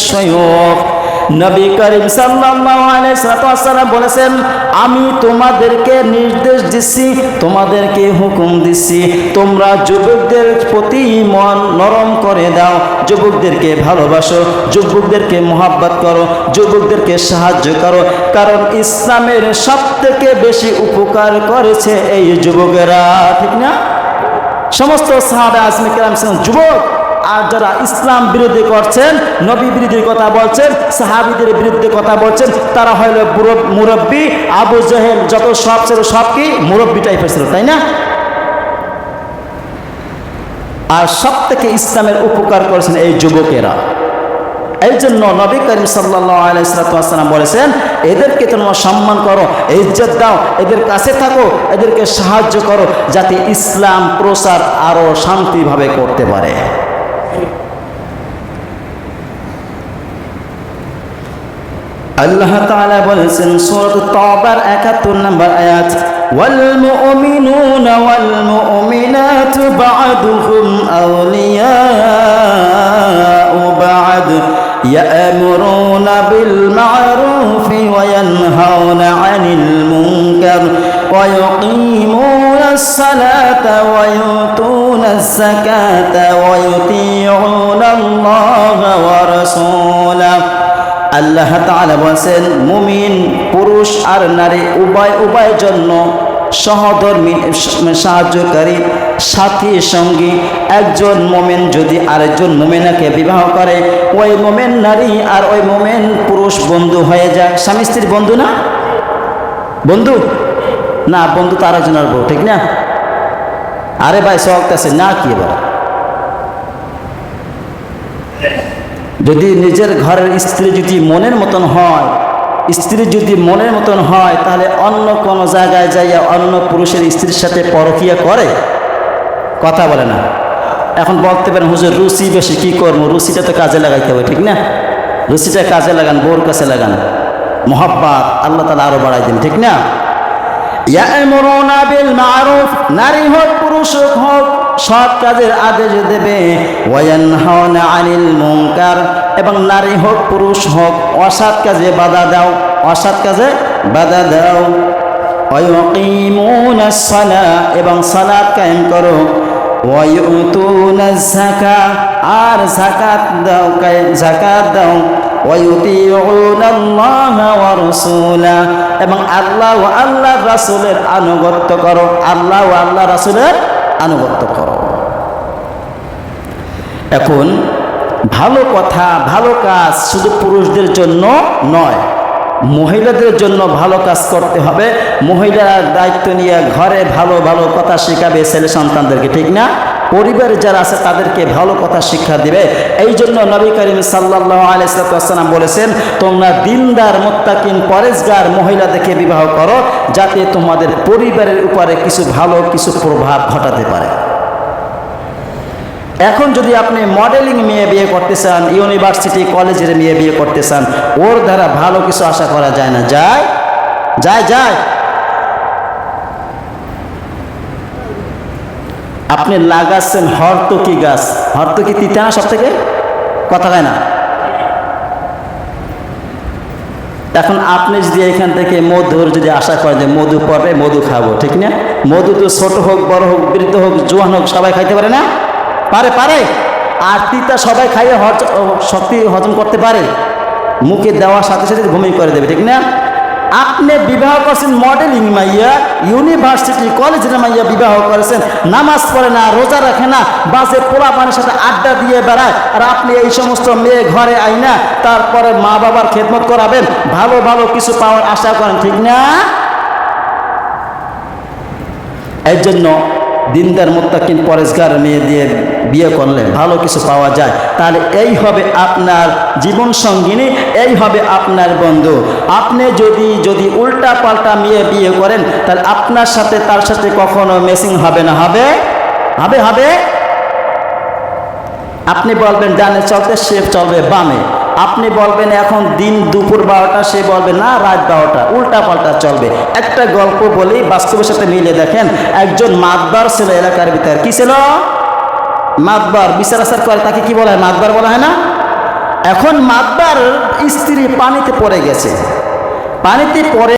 الشيوخ নবী করিম সাল্লাল্লাহু আলাইহি সাল্লাম বলেছেন আমি তোমাদেরকে নির্দেশ দিচ্ছি তোমাদেরকে হুকুম দিচ্ছি তোমরা যুবকদের প্রতি মন নরম করে দাও যুবকদেরকে ভালোবাসো যুবকদেরকে মোহাব্বত করো যুবকদেরকে সাহায্য করো কারণ ইসলামের সব থেকে বেশি উপকার করেছে এই যুবকেরা ঠিক না সমস্ত সাহাবে আজমি কেরাম ছিলেন যুবক আর যারা ইসলাম বিরোধী করছেন, নবী বিরোধীর কথা বলছেন, সাহাবিদের বিরুদ্ধে কথা বলছেন, তারা হইল মুরব্বী, আবু জহেল, যত সব ছিল সব কি? মুরব্বী টাইপের ছিল, তাই না? আর সব থেকে ইসলামের উপকার করেছেন এই যুবকেরা। এই জন্য নবী করিম সাল্লাম বলেছেন, এদেরকে তোমরা সম্মান করো, ইজ্জত দাও, এদের কাছে থাকো, এদেরকে সাহায্য করো, যাতে ইসলাম প্রসার আরও শান্তিভাবে করতে পারে। আল্লাহ তাআলা বলেছেন সূরাত তাওবার 71 নম্বর আয়াত ওয়াল মুমিনুনা ওয়াল মুমিনাতু বা'দুহুম আউলিয়াউ বা'দ يأمرون بالمعروف وينهون عن المنكر ويقيمون الصلاة ويؤتون الزكاة ويطيعون الله ورسوله আল্লাহ তাআলা বলেছেন মুমিন পুরুষ আর নারী উভয় উভয় জন্য সহধর্মী সাহায্যকারী সাথী সঙ্গী একজন মোমেন যদি আরেকজন মোমেনাকে বিবাহ করে ওই মোমেন নারী আর ওই মোমেন পুরুষ বন্ধু হয়ে যায় স্বামী স্ত্রীর বন্ধু না বন্ধু না, বন্ধু তো আরেকজনের বউ, ঠিক না? আরে ভাই আছে, না কি এবার? যদি নিজের ঘরের স্ত্রী যদি মনের মতন হয়, স্ত্রী যদি মনের মতন হয়, তাহলে অন্য কোনো জায়গায় যাইয়া অন্য পুরুষের স্ত্রীর সাথে পরকিয়া করে? কথা বলে না। এখন বলতে পারেন, হুজুর, রুচি বেশি, কী করব? রুচিটা তো কাজে লাগাইতে হবে, ঠিক না? রুচিটা কাজে লাগান, বউর কাছে লাগান। মোহাব্বাত, আল্লাহ তালা আরও বাড়াই দিন, ঠিক না? নারী হোক, পুরুষ হোক সব কাজের আদেশ দেবে। আনিল মুঙ্কার এবং নারী হোক, পুরুষ হোক, অসৎ কাজে বাধা দাও, অসৎ কাজে বাধা দাও। এবং সালাদ কায়েম করো। আর জাকাত দাও জাকাত দাও। এবং আল্লাহ ও আল্লাহ রাসূলের আনুগত্য করো। আল্লাহ ও আল্লাহ রাসূলের আনুগত্য করো। এখন ভালো কথা, ভালো কাজ শুধু পুরুষদের জন্য নয়, মহিলাদের জন্য ভালো কাজ করতে হবে। মহিলারা দায়িত্ব নিয়ে ঘরে ভালো ভালো কথা শেখাবে ছেলে সন্তানদেরকে, ঠিক না? পরিবারে যারা আছে তাদেরকে ভালো কথা শিক্ষা দিবে। এই জন্য নবী করিম সাল্লাহ আলাইসালাম বলেছেন, তোমরা দিনদার, মোত্তাকিন, পরেশগার মহিলা দেখে বিবাহ করো, যাতে তোমাদের পরিবারের উপরে কিছু ভালো, কিছু প্রভাব ঘটাতে পারে। এখন যদি আপনি মডেলিং মেয়ে বিয়ে করতে চান, ইউনিভার্সিটি, কলেজের মেয়ে বিয়ে করতে চান, ওর দ্বারা ভালো কিছু আশা করা যায় না? যায়? যায় যায়। আপনি লাগাচ্ছেন হরতকি গাছ? হরতকি তিতে না সব থেকে? কথা হয় না। এখন আপনি যদি এখান থেকে মধুর যদি আশা করেন যে মধু পড়বে, মধু খাব, ঠিক না? মধু তো ছোট হোক, বড় হোক, বৃদ্ধ হোক, জোয়ান হোক, সবাই খাইতে পারে না? পারে পারে। আর তিতা সবাই খাইয়ে শক্তি হজম করতে পারে। মুখে দেওয়ার সাথে সাথে ঘুমিয়ে করে দেবে ঠিক না? আপনি বিবাহ করছেন মডেলিং মাইয়া ইউনিভার্সিটি কলেজের মাইয়া বিবাহ করেছেন। নামাজ পড়ে না, রোজা রাখে না বাসে পোলা পানের সাথে আড্ডা দিয়ে বেড়ায়, আর আপনি এই সমস্ত মেয়ে ঘরে আইনা তারপরে মা বাবার খেদমত করাবেন, ভালো ভালো কিছু পাওয়ার আশা করেন, ঠিক না? এর জন্য দিনদার মোত্তাকিন পরেশগার মেয়ে দিয়ে বিয়ে করলে ভালো কিছু পাওয়া যায়। তাহলে এই হবে আপনার জীবন সঙ্গিনী, এই হবে আপনার বন্ধু। আপনি যদি যদি উল্টা পাল্টা মেয়ে বিয়ে করেন, তাহলে আপনার সাথে, তার সাথে কখনো মেসিং হবে না। হবে? হবে হবে? আপনি বলবেন ডানে চলতে সে চলবে বামে। আপনি বলবেন এখন দিন দুপুর বারোটা, সে বলবে, না, রাত বারোটা। উল্টা পাল্টা চলবে। একটা গল্প বলি, বাস্তবের সাথে মিলে দেখেন, একজন মাতবার ছিল এলাকার ভিতরে। কি ছিল? মাতবার, বিচার আচার করে তাকে কি বলা হয়? মাতবার বলা হয় না? এখন মাতবার স্ত্রী পানিতে পড়ে গেছে। পানিতে পড়ে